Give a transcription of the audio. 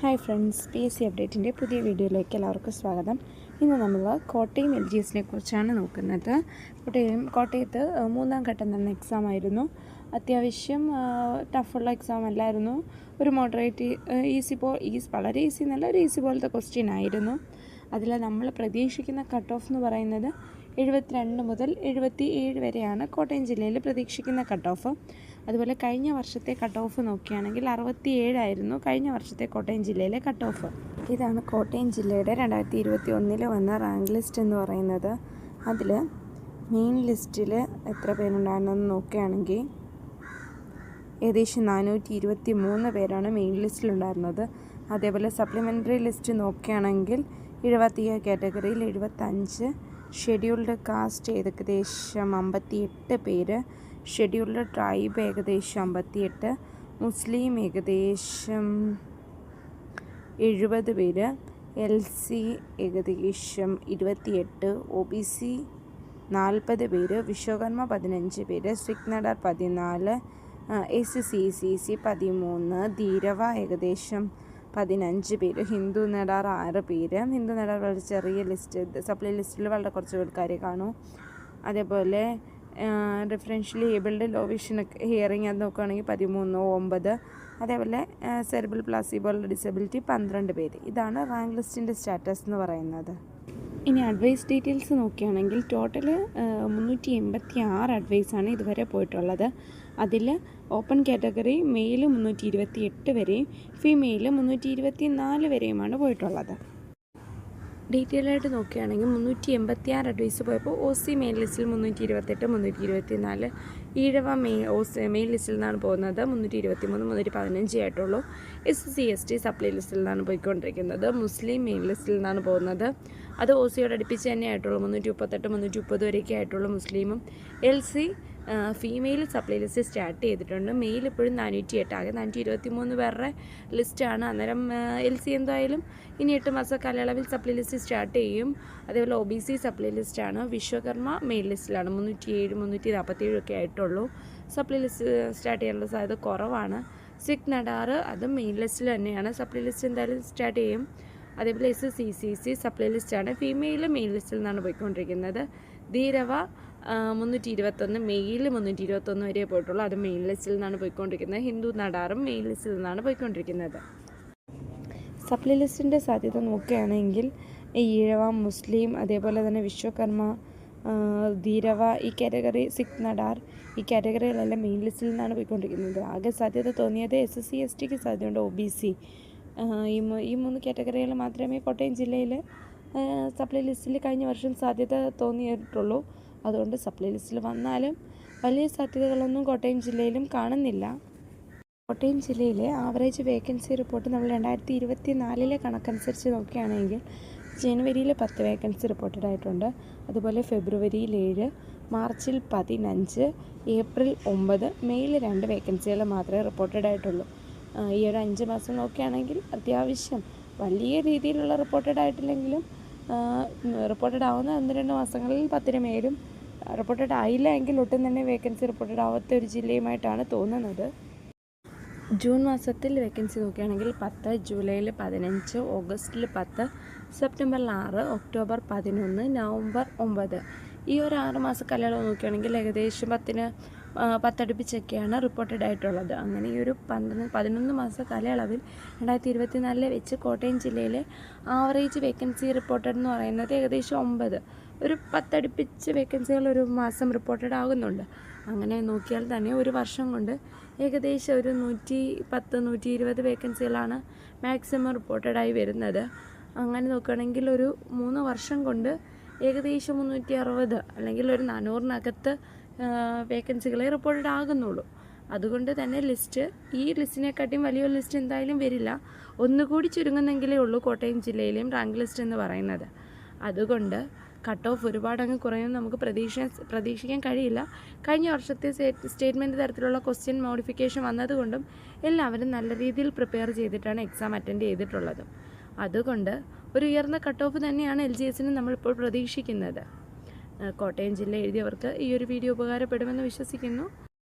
Hi friends P S C അപ്ഡേറ്റിന്റെ പുതിയ വീഡിയോയിലേക്ക് എല്ലാവർക്കും സ്വാഗതം. ഇന്ന് നമ്മൾ കോട്ടയം എൽ ജി എസിനെ കുറിച്ചാണ് നോക്കുന്നത്. കോട്ടയം കോട്ടയത്ത് മൂന്നാം ഘട്ടം നടന്ന എക്സാം ആയിരുന്നു. അത്യാവശ്യം ടഫുള്ള എക്സാം അല്ലായിരുന്നു. ഒരു മോഡറേറ്റ് ഈസി പോ ഈസ് വളരെ ഈസി എന്നല്ല ഒരു ഈസി പോലത്തെ ക്വസ്റ്റ്യൻ ആയിരുന്നു. അതിൽ നമ്മൾ പ്രതീക്ഷിക്കുന്ന കട്ട് ഓഫ് എന്ന് പറയുന്നത് എഴുപത്തിരണ്ട് മുതൽ എഴുപത്തി ഏഴ് വരെയാണ് കോട്ടയം ജില്ലയിൽ പ്രതീക്ഷിക്കുന്ന കട്ട് ഓഫ് അതുപോലെ കഴിഞ്ഞ വർഷത്തെ കട്ട് ഓഫ് നോക്കുകയാണെങ്കിൽ അറുപത്തി ഏഴായിരുന്നു കഴിഞ്ഞ വർഷത്തെ കോട്ടയം ജില്ലയിലെ കട്ട് ഓഫ് ഇതാണ് കോട്ടയം ജില്ലയുടെ രണ്ടായിരത്തി ഇരുപത്തി ഒന്നിൽ വന്ന റാങ്ക് ലിസ്റ്റ് എന്ന് പറയുന്നത്. അതിൽ മെയിൻ ലിസ്റ്റിൽ എത്ര പേരുണ്ടായിരുന്നെന്ന് നോക്കുകയാണെങ്കിൽ ഏകദേശം നാനൂറ്റി ഇരുപത്തി മൂന്ന് പേരാണ് മെയിൻ ലിസ്റ്റിലുണ്ടായിരുന്നത് അതേപോലെ സപ്ലിമെന്ററി ലിസ്റ്റ് നോക്കുകയാണെങ്കിൽ എഴുപത്തി കാറ്റഗറിയിൽ എഴുപത്തഞ്ച് ഷെഡ്യൂൾഡ് കാസ്റ്റ് ഏകദേശം അമ്പത്തി എട്ട് പേര് ഷെഡ്യൂൾഡ് ട്രൈബ് ഏകദേശം അമ്പത്തിയെട്ട് മുസ്ലിം ഏകദേശം എഴുപത് പേര് എൽ സി ഏകദേശം ഇരുപത്തിയെട്ട് ഒ ബി സി നാൽപ്പത് പേര് വിശ്വകർമ്മ പതിനഞ്ച് പേര് സിഗ്നഡർ പതിനാല് എസ് സി സി സി പതിമൂന്ന് ധീരവ ഏകദേശം പതിനഞ്ച് പേര് ഹിന്ദു നടാർ ആറ് പേര്. ഹിന്ദു നടാർ വളരെ ചെറിയ ലിസ്റ്റ് സപ്ലൈ ലിസ്റ്റിൽ വളരെ കുറച്ച് ആൾക്കാരെ കാണൂ. അതേപോലെ differentially abled low vision hearing അത് നോക്കുകയാണെങ്കിൽ പതിമൂന്ന് ഒമ്പത് അതേപോലെ സെറിബിൾ പ്ലാസിബിൾ ഡിസബിലിറ്റി പന്ത്രണ്ട് പേര്. ഇതാണ് റാങ്ക് ലിസ്റ്റിന്റെ സ്റ്റാറ്റസ് എന്ന് പറയുന്നത്. ഇനി അഡ്വൈസ് ഡീറ്റെയിൽസ് നോക്കുകയാണെങ്കിൽ ടോട്ടൽ മുന്നൂറ്റി എൺപത്തി ആറ് അഡ്വൈസാണ് ഇതുവരെ പോയിട്ടുള്ളത്. അതിൽ ഓപ്പൺ കാറ്റഗറി മെയിൽ മുന്നൂറ്റി ഇരുപത്തി എട്ട് വരെയും ഫീമെയിൽ മുന്നൂറ്റി ഇരുപത്തി നാല് വരെയുമാണ് പോയിട്ടുള്ളത്. ഡീറ്റെയിൽ ആയിട്ട് നോക്കുകയാണെങ്കിൽ മുന്നൂറ്റി എൺപത്തി ആറ് അഡ്വൈസ് പോയപ്പോൾ ഒ സി മെയിൻ ലിസ്റ്റിൽ മുന്നൂറ്റി ഇരുപത്തെട്ട് മുന്നൂറ്റി ഇരുപത്തി നാല് Ezhava main O C main ലിസ്റ്റിൽ നിന്നാണ് പോകുന്നത്. മുന്നൂറ്റി ഇരുപത്തി മൂന്ന് മുന്നൂറ്റി പതിനഞ്ച് ആയിട്ടുള്ളൂ S C S T supply ലിസ്റ്റിൽ നിന്നാണ് പോയിക്കൊണ്ടിരിക്കുന്നത്. മുസ്ലിം മെയിൻ ലിസ്റ്റിൽ നിന്നാണ് പോകുന്നത്. അത് ഒ സിയോട് അടുപ്പിച്ച് തന്നെ ആയിട്ടുള്ളൂ. മുന്നൂറ്റി മുപ്പത്തെട്ട് മുന്നൂറ്റി മുപ്പത് വരെയൊക്കെ ആയിട്ടുള്ളൂ മുസ്ലിമും. L C female supply list start ചെയ്തിട്ടുണ്ട്. മെയിൽ ഇപ്പോഴും നാനൂറ്റി എട്ട് ആകെ നാനൂറ്റി ഇരുപത്തി മൂന്ന് പേരുടെ ലിസ്റ്റാണ് അന്നേരം എൽ സി എന്തായാലും ഇനി എട്ട് മാസം കാലയളവിൽ സപ്ലൈ ലിസ്റ്റ് സ്റ്റാർട്ട് ചെയ്യും. അതേപോലെ ഒ ബി സി സപ്ലൈ ലിസ്റ്റാണ് വിശ്വകർമ്മ മെയിൽ ലിസ്റ്റിലാണ് മുന്നൂറ്റി ഏഴ് മുന്നൂറ്റി നാൽപ്പത്തി ഏഴൊക്കെ ആയിട്ടുള്ളൂ. സപ്ലൈ ലിസ്റ്റ് സ്റ്റാർട്ട് ചെയ്യാനുള്ള സാധ്യത കുറവാണ്. സിക് നടാറ് അതും മെയിൻ ലിസ്റ്റിൽ തന്നെയാണ്. സപ്ലൈ ലിസ്റ്റ് എന്തായാലും സ്റ്റാർട്ട് ചെയ്യും. അതേപോലെ S C C C supply ലിസ്റ്റാണ് ഫീമെയിൽ മെയിൻ ലിസ്റ്റിൽ നിന്നാണ് പോയിക്കൊണ്ടിരിക്കുന്നത്. ധീരവ മുന്നൂറ്റി ഇരുപത്തൊന്ന് മെയിൽ മുന്നൂറ്റി ഇരുപത്തൊന്ന് വരെ പോയിട്ടുള്ളൂ. അത് മെയിൻ ലിസ്റ്റിൽ നിന്നാണ് പോയിക്കൊണ്ടിരിക്കുന്നത്. ഹിന്ദു നടാറും മെയിൻ ലിസ്റ്റിൽ നിന്നാണ് പോയിക്കൊണ്ടിരിക്കുന്നത്. സപ്ലി ലിസ്റ്റിന്റെ സാധ്യത നോക്കുകയാണെങ്കിൽ ഈഴവ മുസ്ലിം അതേപോലെ തന്നെ വിശ്വകർമ്മ ധീരവ ഈ കാറ്റഗറി സിഖ് നടാർ ഈ കാറ്റഗറികളെല്ലാം മെയിൻ ലിസ്റ്റിൽ നിന്നാണ് പോയിക്കൊണ്ടിരിക്കുന്നത്. ആകെ സാധ്യത തോന്നിയത് എസ് എസ് സി എസ് ടിക്ക് സാധ്യതയുണ്ട്. ഒ ബി സി ഈ ഈ മൂന്ന് കാറ്റഗറികൾ മാത്രമേ കോട്ടയം ജില്ലയിൽ സപ്ലൈ ലിസ്റ്റിൽ കഴിഞ്ഞ വർഷം സാധ്യത തോന്നിയിട്ടുള്ളൂ. അതുകൊണ്ട് സപ്ലൈ ലിസ്റ്റിൽ വന്നാലും വലിയ സാധ്യതകളൊന്നും കോട്ടയം ജില്ലയിലും കാണുന്നില്ല. കോട്ടയം ജില്ലയിലെ ആവറേജ് വേക്കൻസി റിപ്പോർട്ട് നമ്മൾ രണ്ടായിരത്തി ഇരുപത്തി നാലിലെ കണക്കനുസരിച്ച് നോക്കുകയാണെങ്കിൽ ജനുവരിയിൽ പത്ത് വേക്കൻസി റിപ്പോർട്ടഡ് ആയിട്ടുണ്ട്. അതുപോലെ ഫെബ്രുവരിയിൽ ഏഴ് മാർച്ചിൽ പതിനഞ്ച് ഏപ്രിൽ ഒമ്പത് മെയ്യിൽ രണ്ട് വേക്കൻസികൾ മാത്രമേ റിപ്പോർട്ടഡ് ആയിട്ടുള്ളൂ. ഈ ഒരു അഞ്ച് മാസം നോക്കുകയാണെങ്കിൽ അത്യാവശ്യം വലിയ രീതിയിലുള്ള റിപ്പോർട്ടഡ് ആയിട്ടില്ലെങ്കിലും റിപ്പോർട്ടഡ് ആവുന്ന ഒന്ന് രണ്ട് മാസങ്ങളിൽ പത്തിന് മേലും റിപ്പോർട്ടഡ് ആയില്ല എങ്കിൽ ഒട്ടും തന്നെ വേക്കൻസി റിപ്പോർട്ടഡ് ആവാത്ത ഒരു ജില്ലയുമായിട്ടാണ് തോന്നുന്നത്. ജൂൺ മാസത്തിൽ വേക്കൻസി നോക്കുകയാണെങ്കിൽ പത്ത് ജൂലൈയിൽ പതിനഞ്ച് ഓഗസ്റ്റിൽ പത്ത് സെപ്റ്റംബറിൽ ആറ് ഒക്ടോബർ പതിനൊന്ന് നവംബർ ഒമ്പത്. ഈ ഒരു ആറ് മാസ കാലയളവ് നോക്കുകയാണെങ്കിൽ ഏകദേശം പത്തിന് പത്തടുപ്പിച്ചൊക്കെയാണ് റിപ്പോർട്ടഡ് ആയിട്ടുള്ളത്. അങ്ങനെ ഈ ഒരു പന്ത്രണ്ട് പതിനൊന്ന് മാസ കാലയളവിൽ രണ്ടായിരത്തി ഇരുപത്തി നാലിലെ വെച്ച് കോട്ടയം ജില്ലയിലെ ആവറേജ് വേക്കൻസി റിപ്പോർട്ടഡ് എന്ന് പറയുന്നത് ഏകദേശം ഒമ്പത്. ഒരു പത്തടുപ്പിച്ച് വേക്കൻസികൾ ഒരു മാസം റിപ്പോർട്ടഡ് ആകുന്നുണ്ട്. അങ്ങനെ നോക്കിയാൽ തന്നെ ഒരു വർഷം കൊണ്ട് ഏകദേശം ഒരു നൂറ്റി പത്ത് നൂറ്റി ഇരുപത് വേക്കൻസികളാണ് മാക്സിമം റിപ്പോർട്ടഡായി വരുന്നത്. അങ്ങനെ നോക്കുകയാണെങ്കിൽ ഒരു മൂന്ന് വർഷം കൊണ്ട് ഏകദേശം മുന്നൂറ്റി അറുപത് അല്ലെങ്കിൽ ഒരു നാനൂറിനകത്ത് വേക്കൻസികളെ റിപ്പോർട്ടഡ് ആകുന്നുള്ളൂ. അതുകൊണ്ട് തന്നെ ലിസ്റ്റ് ഈ ലിസ്റ്റിനെക്കാട്ടിയും വലിയൊരു ലിസ്റ്റ് എന്തായാലും വരില്ല. ഒന്നുകൂടി ചുരുങ്ങുന്നെങ്കിലേ ഉള്ളൂ കോട്ടയം ജില്ലയിലെയും റാങ്ക് ലിസ്റ്റ് എന്ന് പറയുന്നത്. അതുകൊണ്ട് കട്ട് ഓഫ് ഒരുപാടങ്ങ് അങ്ങ് കുറയും നമുക്ക് പ്രതീക്ഷ പ്രതീക്ഷിക്കാൻ കഴിയില്ല. കഴിഞ്ഞ വർഷത്തെ സ്റ്റേറ്റ്മെന്റ് തരത്തിലുള്ള ക്വസ്റ്റ്യൻ മോഡിഫിക്കേഷൻ വന്നതുകൊണ്ടും എല്ലാവരും നല്ല രീതിയിൽ പ്രിപ്പയർ ചെയ്തിട്ടാണ് എക്സാം അറ്റൻഡ് ചെയ്തിട്ടുള്ളത്. അതുകൊണ്ട് ഒരു ഉയർന്ന കട്ട് ഓഫ് തന്നെയാണ് എൽ ജി എസിന് നമ്മളിപ്പോൾ പ്രതീക്ഷിക്കുന്നത്. കോട്ടയം ജില്ല എഴുതിയവർക്ക് ഈ ഒരു വീഡിയോ ഉപകാരപ്പെടുമെന്ന് വിശ്വസിക്കുന്നു.